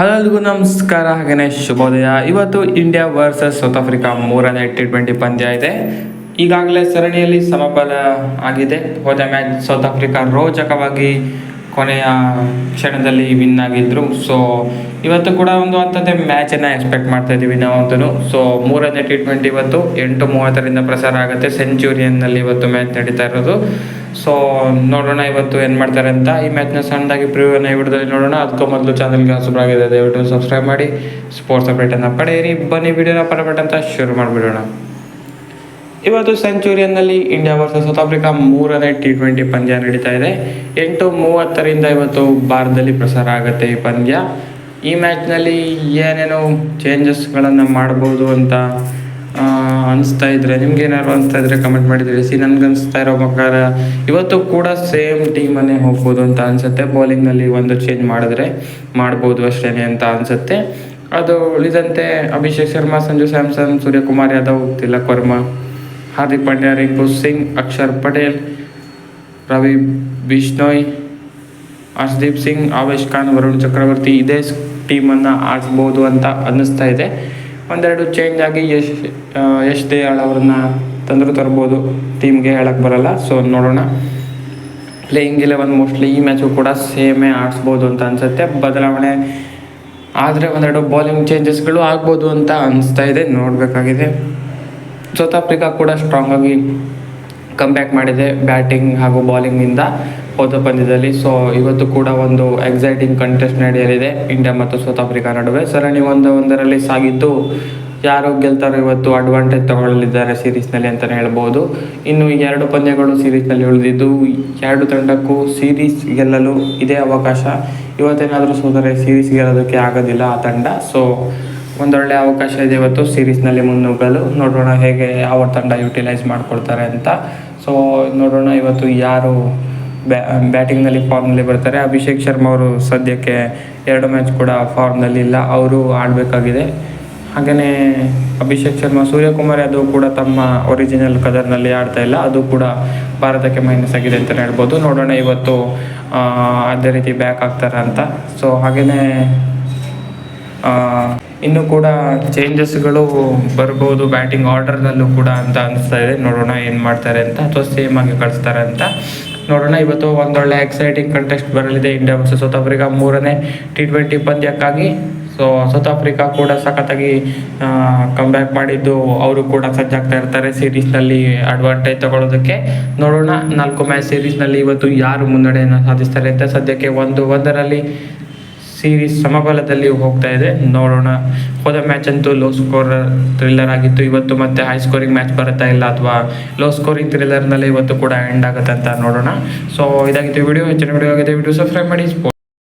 Hello ಎಲ್ರಿಗೂ ನಮಸ್ಕಾರ ಹಾಗೆಯೇ ಶುಭೋದಯ. ಇವತ್ತು ಇಂಡಿಯಾ ವರ್ಸಸ್ ಸೌತ್ ಆಫ್ರಿಕಾ ಮೂರನೇ ಟಿ ಟ್ವೆಂಟಿ ಪಂದ್ಯ ಇದೆ. ಈಗಾಗಲೇ ಸರಣಿಯಲ್ಲಿ ಸಮಬಲ ಆಗಿದೆ. ಹೋದ ಮ್ಯಾಚ್ ಸೌತ್ ಆಫ್ರಿಕಾ ರೋಚಕವಾಗಿ ಕೊನೆಯ ಕ್ಷಣದಲ್ಲಿ ವಿನ್ ಆಗಿದ್ರು. ಸೊ ಇವತ್ತು ಕೂಡ ಒಂದು ಅಂಥದ್ದೇ ಮ್ಯಾಚನ್ನು ಎಕ್ಸ್ಪೆಕ್ಟ್ ಮಾಡ್ತಾ ಇದ್ದೀವಿ ನಾವಂತೂ ಸೊ ಮೂರನೇ ಟಿ ಟ್ವೆಂಟಿ ಇವತ್ತು ಎಂಟು ಮೂವತ್ತರಿಂದ ಪ್ರಸಾರ ಆಗುತ್ತೆ. ಸೆಂಚುರಿಯನ್ನಲ್ಲಿ ಇವತ್ತು ಮ್ಯಾಚ್ ನಡೀತಾ ಇರೋದು. ಸೊ ನೋಡೋಣ ಇವತ್ತು ಏನು ಮಾಡ್ತಾರೆ ಅಂತ. ಈ ಮ್ಯಾಚ್ನ ಸಣ್ಣದಾಗಿ ಪ್ರಿವ್ಯೂ ಈ ವಿಡಿಯೋದಲ್ಲಿ ನೋಡೋಣ. ಅದಕ್ಕೂ ಮೊದಲು ಚಾನಲ್ಗೆ ಆಗಿದೆ ದಯವಿಟ್ಟು ಸಬ್ಸ್ಕ್ರೈಬ್ ಮಾಡಿ ಸ್ಪೋರ್ಟ್ಸ್ ಅಪ್ಡೇಟನ್ನು ಪಡೆಯಿರಿ. ಬನ್ನಿ ವಿಡಿಯೋನ ಪಡಬೇಡ ಅಂತ ಶುರು ಮಾಡಿಬಿಡೋಣ. ಇವತ್ತು ಸೆಂಚುರಿಯನ್ನಲ್ಲಿ ಇಂಡಿಯಾ ವರ್ಸಸ್ ಸೌತ್ ಆಫ್ರಿಕಾ ಮೂರನೇ ಟಿ ಟ್ವೆಂಟಿ ಪಂದ್ಯ ನಡೀತಾ ಇದೆ. ಎಂಟು ಮೂವತ್ತರಿಂದ ಇವತ್ತು ಭಾರತದಲ್ಲಿ ಪ್ರಸಾರ ಆಗುತ್ತೆ ಈ ಪಂದ್ಯ. ಈ ಮ್ಯಾಚ್ನಲ್ಲಿ ಏನೇನೋ ಚೇಂಜಸ್ಗಳನ್ನು ಮಾಡ್ಬೋದು ಅಂತ ಅನಿಸ್ತಾ ಇದ್ರೆ ನಿಮ್ಗೆ ಏನಾದ್ರು ಅನಿಸ್ತಾ ಇದ್ರೆ ಕಮೆಂಟ್ ಮಾಡಿ ತಿಳಿಸಿ. ನನ್ಗೆ ಅನಿಸ್ತಾ ಇರೋ ಪ್ರಕಾರ, ಇವತ್ತು ಕೂಡ ಸೇಮ್ ಟೀಮನ್ನೇ ಹೋಗ್ಬೋದು ಅಂತ ಅನಿಸುತ್ತೆ. ಬೌಲಿಂಗ್ನಲ್ಲಿ ಒಂದು ಚೇಂಜ್ ಮಾಡಿದ್ರೆ ಮಾಡ್ಬೋದು ಅಷ್ಟೇ ಅಂತ ಅನಿಸುತ್ತೆ. ಅದು ಉಳಿದಂತೆ ಅಭಿಷೇಕ್ ಶರ್ಮಾ, ಸಂಜು ಸ್ಯಾಮ್ಸನ್, ಸೂರ್ಯಕುಮಾರ್ ಯಾದವ್, ತಿಲಕ್ ವರ್ಮಾ, ಹಾರ್ದಿಕ್ ಪಾಂಡ್ಯ, ರಿಂಕು ಸಿಂಗ್, ಅಕ್ಷರ್ ಪಟೇಲ್, ರವಿ ಬಿಷ್ಣೋಯ್, ಹರ್ಷದೀಪ್ ಸಿಂಗ್, ಆವೇಶ್ ಖಾನ್, ವರುಣ್ ಚಕ್ರವರ್ತಿ ಇದೇ ಟೀಮನ್ನು ಆಡಿಸ್ಬೋದು ಅಂತ ಅನ್ನಿಸ್ತಾ ಇದೆ. ಒಂದೆರಡು ಚೇಂಜ್ ಆಗಿ ಯಶ್ ಯಶ್ ದಯಾಳ್ ಅವ್ರನ್ನ ತಂದರೂ ತರ್ಬೋದು. ಟೀಮ್ಗೆ ಹೇಳಕ್ಕೆ ಬರಲ್ಲ. ಸೊ ನೋಡೋಣ. ಪ್ಲೇಯಿಂಗ್ ಇಲೆವನ್ ಮೋಸ್ಟ್ಲಿ ಈ ಮ್ಯಾಚು ಕೂಡ ಸೇಮೇ ಆಡಿಸ್ಬೋದು ಅಂತ ಅನಿಸುತ್ತೆ. ಬದಲಾವಣೆ ಆದರೆ ಒಂದೆರಡು ಬೌಲಿಂಗ್ ಚೇಂಜಸ್ಗಳು ಆಗ್ಬೋದು ಅಂತ ಅನಿಸ್ತಾ ಇದೆ. ನೋಡಬೇಕಾಗಿದೆ. ಸೌತ್ ಆಫ್ರಿಕಾ ಕೂಡ ಸ್ಟ್ರಾಂಗ್ ಆಗಿ ಕಮ್ಬ್ಯಾಕ್ ಮಾಡಿದೆ ಬ್ಯಾಟಿಂಗ್ ಹಾಗೂ ಬಾಲಿಂಗ್ನಿಂದ ಹೋದ ಪಂದ್ಯದಲ್ಲಿ. ಸೊ ಇವತ್ತು ಕೂಡ ಒಂದು ಎಕ್ಸೈಟಿಂಗ್ ಕಂಟೆಸ್ಟ್ ನಡೆಯಲಿದೆ ಇಂಡಿಯಾ ಮತ್ತು ಸೌತ್ ಆಫ್ರಿಕಾ ನಡುವೆ. ಸರಣಿ ಒಂದು ಒಂದರಲ್ಲಿ ಸಾಗಿದ್ದು ಯಾರು ಗೆಲ್ತಾರೋ ಇವತ್ತು ಅಡ್ವಾಂಟೇಜ್ ತಗೊಳ್ಳಲಿದ್ದಾರೆ ಸೀರೀಸ್ನಲ್ಲಿ ಅಂತಲೇ ಹೇಳ್ಬೋದು. ಇನ್ನು ಎರಡು ಪಂದ್ಯಗಳು ಸೀರೀಸ್ನಲ್ಲಿ ಉಳಿದಿದ್ದು ಎರಡು ತಂಡಕ್ಕೂ ಸೀರೀಸ್ ಗೆಲ್ಲಲು ಇದೇ ಅವಕಾಶ. ಇವತ್ತೇನಾದರೂ ಸೋದರೆ ಸೀರೀಸ್ ಗೆಲ್ಲೋದಕ್ಕೆ ಆಗೋದಿಲ್ಲ ಆ ತಂಡ. ಸೊ ಒಂದೊಳ್ಳೆ ಅವಕಾಶ ಇದೆ ಇವತ್ತು ಸೀರೀಸ್ನಲ್ಲಿ ಮುನ್ನುಗ್ಗಲು ನೋಡೋಣ ಹೇಗೆ ಯಾವ ತಂಡ ಯುಟಿಲೈಸ್ ಮಾಡ್ಕೊಳ್ತಾರೆ ಅಂತ. ಸೊ ನೋಡೋಣ ಇವತ್ತು ಯಾರು ಬ್ಯಾ, ಬ್ಯಾಟಿಂಗ್ನಲ್ಲಿ ಫಾರ್ಮ್ನಲ್ಲಿ ಬರ್ತಾರೆ. ಅಭಿಷೇಕ್ ಶರ್ಮಾ ಅವರು ಸದ್ಯಕ್ಕೆ ಎರಡು ಮ್ಯಾಚ್ ಕೂಡ ಫಾರ್ಮ್ನಲ್ಲಿ ಇಲ್ಲ. ಅವರು ಆಡಬೇಕಾಗಿದೆ. ಹಾಗೆಯೇ ಅಭಿಷೇಕ್ ಶರ್ಮಾ, ಸೂರ್ಯಕುಮಾರ್ ಯಾದವ್ ಕೂಡ ತಮ್ಮ ಒರಿಜಿನಲ್ ಕದರ್ನಲ್ಲಿ ಆಡ್ತಾ ಇಲ್ಲ. ಅದು ಕೂಡ ಭಾರತಕ್ಕೆ ಮೈನಸ್ ಆಗಿದೆ ಅಂತಲೇ ಹೇಳ್ಬೋದು. ನೋಡೋಣ ಇವತ್ತು ಅದೇ ರೀತಿ ಬ್ಯಾಕ್ ಆಗ್ತಾರೆ ಅಂತ. ಸೊ ಹಾಗೆಯೇ ಇನ್ನು ಕೂಡ ಚೇಂಜಸ್ಗಳು ಬರ್ಬೋದು ಬ್ಯಾಟಿಂಗ್ ಆರ್ಡರ್ನಲ್ಲೂ ಕೂಡ ಅಂತ ಅನಿಸ್ತಾ ಇದೆ. ನೋಡೋಣ ಏನು ಮಾಡ್ತಾರೆ ಅಂತ, ಅಥವಾ ಸೇಮ್ ಆಗಿ ಕಳಿಸ್ತಾರೆ ಅಂತ. ನೋಡೋಣ, ಇವತ್ತು ಒಂದೊಳ್ಳೆ ಎಕ್ಸೈಟಿಂಗ್ ಕಂಟೆಸ್ಟ್ ಬರಲಿದೆ ಇಂಡಿಯಾ ವರ್ಸಸ್ ಸೌತ್ ಆಫ್ರಿಕಾ ಮೂರನೇ ಟಿ ಟ್ವೆಂಟಿ ಪಂದ್ಯಕ್ಕಾಗಿ. ಸೊ ಸೌತ್ ಆಫ್ರಿಕಾ ಕೂಡ ಸಖತ್ತಾಗಿ ಕಮ್ಬ್ಯಾಕ್ ಮಾಡಿದ್ದು. ಅವರು ಕೂಡ ಸಜ್ಜಾಗ್ತಾ ಇರ್ತಾರೆ ಸೀರೀಸ್ನಲ್ಲಿ ಅಡ್ವಾಂಟೇಜ್ ತಗೊಳ್ಳೋದಕ್ಕೆ. ನೋಡೋಣ, ನಾಲ್ಕು ಮ್ಯಾಚ್ ಸೀರೀಸ್ನಲ್ಲಿ ಇವತ್ತು ಯಾರು ಮುನ್ನಡೆಯನ್ನು ಸಾಧಿಸ್ತಾರೆ ಅಂತ. ಸದ್ಯಕ್ಕೆ ಒಂದು ಒಂದರಲ್ಲಿ ಸೀರೀಸ್ ಸಮಬಲದಲ್ಲಿ ಹೋಗ್ತಾ ಇದೆ. ನೋಡೋಣ. ಹೋದ ಮ್ಯಾಚ್ ಅಂತೂ ಲೋ ಸ್ಕೋರ್ ಥ್ರಿಲ್ಲರ್ ಆಗಿತ್ತು. ಇವತ್ತು ಮತ್ತೆ ಹೈ ಸ್ಕೋರಿಂಗ್ ಮ್ಯಾಚ್ ಬರುತ್ತಾ ಇಲ್ಲ ಅಥವಾ ಲೋ ಸ್ಕೋರಿಂಗ್ ಥ್ರಿಲ್ಲರ್ನಲ್ಲಿ ಇವತ್ತು ಕೂಡ ಎಂಡ್ ಆಗುತ್ತೆ ಅಂತ ನೋಡೋಣ. ಸೊ ಇದಾಗಿತ್ತು ವಿಡಿಯೋ ಹೆಚ್ಚಿನ ವಿಡಿಯೋ ಆಗಿದೆ ವಿಡಿಯೋ ಸಬ್ಸ್ಕ್ರೈಬ್ ಮಾಡಿ.